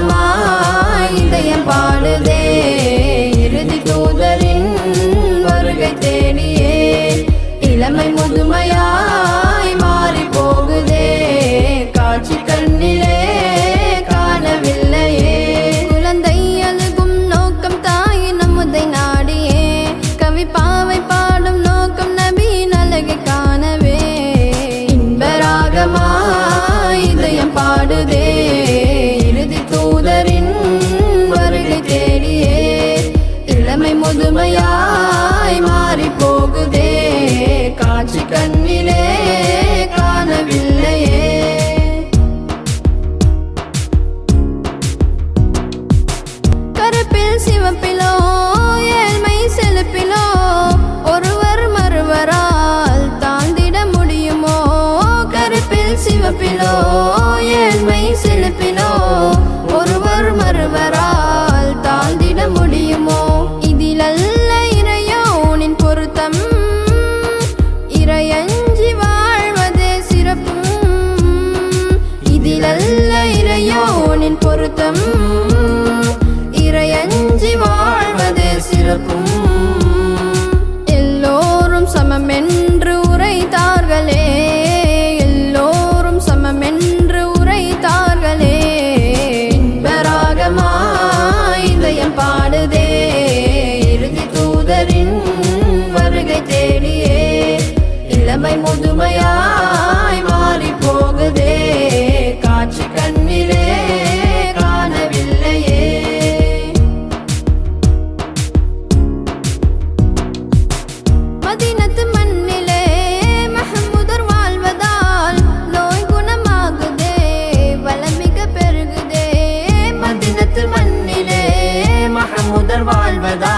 தாளமாய் இதயம் பாடுதே. இறுதி தூதரின் வருகை தேடியே. இளமை முதுமை முழுமையாய் மாறி போகுதே காட்சி கண்ணிலே காணவில்லையே. கருப்பில் சிவப்பிலோ ஏழ்மை செலுப்பிலோ ஒருவர் மறுவரால் தாண்டிட முடியுமோ? கருப்பில் சிவப்பிலோ முதல் வாழ்வதா?